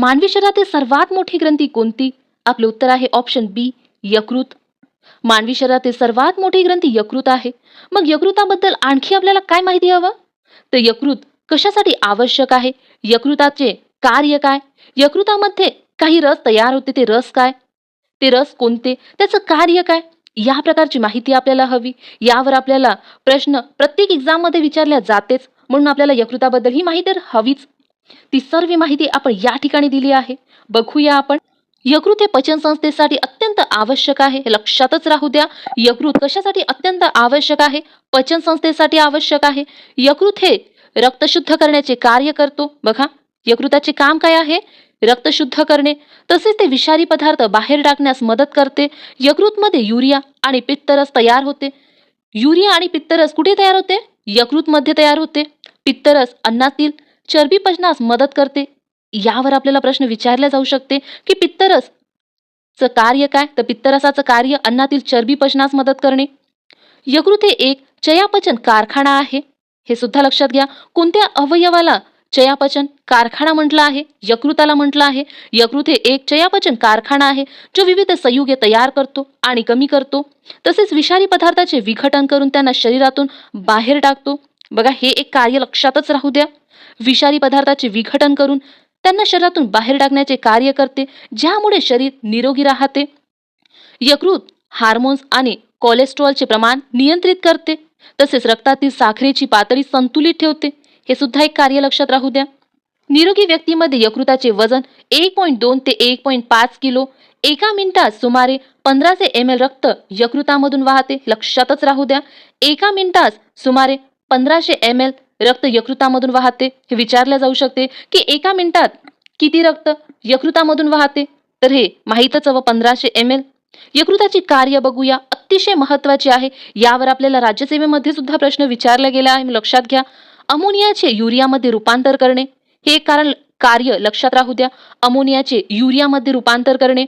मानवी शरीरातील सर्वात मोठी ग्रंथी कोणती? आपले उत्तर आहे ऑप्शन बी यकृत. मानवी शरीरातील सर्वात मोठी ग्रंथी यकृत आहे. मग यकृताबद्दल आणखी आपल्याला काय माहिती हवं? तर यकृत कशासाठी आवश्यक आहे? यकृताचे कार्य काय? यकृतामध्ये काही रस तयार होते ते रस काय? ते रस कोणते? त्याचं कार्य काय? या प्रकारची माहिती आपल्याला हवी. यावर आपल्याला प्रश्न प्रत्येक एक्झाममध्ये विचारल्या जातेच. म्हणून आपल्याला यकृताबद्दल ही माहिती हवीच. ती सर्व माहिती आपण या ठिकाणी दिली आहे. बघूया आपण. यकृत हे पचन संस्थेसाठी अत्यंत आवश्यक आहे. हे लक्षातच राहू द्या. यकृत कशासाठी अत्यंत आवश्यक आहे? पचन संस्थेसाठी आवश्यक आहे. यकृत हे रक्त शुद्ध करण्याचे कार्य करतो. बघा यकृताचे काम काय आहे? रक्त शुद्ध करणे. तसेच ते विषारी पदार्थ बाहेर टाकण्यास मदत करते. यकृतमध्ये युरिया आणि पित्तरस तयार होते. युरिया आणि पित्तरस कुठे तयार होते? यकृतमध्ये तयार होते. पित्तरस अन्नातील चरबी पचनास मदत करते. यावर आपल्याला प्रश्न विचारला जाऊ शकते की पित्तरस च कार्य काय? तर पित्तरसाचं कार्य अन्नातील चरबी पचनास मदत करणे. यकृत हे एक चयापचन कारखाना आहे. हे सुद्धा लक्षात घ्या. कोणत्या अवयवाला चयापचन कारखाना म्हटलं आहे? यकृताला म्हटलं आहे. यकृत हे एक चयापचन कारखाना आहे जो विविध संयुगे तयार करतो आणि कमी करतो. तसेच विषारी पदार्थाचे विघटन करून त्यांना शरीरातून बाहेर टाकतो. बघा हे एक कार्य लक्षातच राहू द्या. विषारी पदार्थाचे विघटन करून त्यांना शरीरातून बाहेर टाकण्याचे कार्य करते ज्यामुळे शरीर निरोगी राहते. यकृत हार्मोन्स आणि कोलेस्ट्रॉलचे प्रमाण नियंत्रित करते तसेच रक्तातील साखरेची पातळी संतुलित ठेवते. हे सुद्धा एक कार्य लक्षात राहू द्या. निरोगी व्यक्तीमध्ये यकृताचे वजन एक पॉईंट दोन ते एक पॉईंट पाच किलो एका मिनिटात सुमारे पंधराशे एम एल रक्त यकृतामधून वाहते लक्षातच राहू द्या. एका मिनिटात सुमारे पंधराशे एम एल रक्त यकृतामधून वाहते. हे विचारले जाऊ शकते की एका मिनिटात किती रक्त यकृतामधून वाहते? तर हे माहीतच हवं पंधराशे एम एल यकृताची कार्य बघूया. अतिशय महत्वाची आहे. यावर आपल्याला राज्यसेवेमध्ये सुद्धा प्रश्न विचारला गेला आहे लक्षात घ्या. अमोनियाचे युरियामध्ये रूपांतर करणे. हे कारण कार्य लक्षात राहू द्या. अमोनियाचे युरियामध्ये रूपांतर करणे.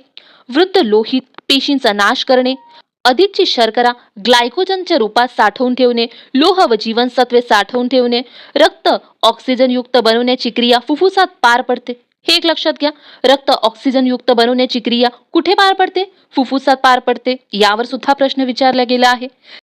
वृद्ध लोहित पेशींचा नाश करणे. अधिकची शर्करा ग्लायकोजनच्या रूपात साठवून ठेवणे लोह व जीवनसत्वे साठवून ठेवणे रक्त ऑक्सिजनयुक्त बनवण्याची क्रिया फुफ्फुसात पार पडते. हे एक लक्षात घ्या. रक्त ऑक्सिजनयुक्त बनवण्याची क्रिया कुठे पार पडते? फुफ्फुसात पार पडते. यावर सुद्धा प्रश्न विचारला गेला आहे.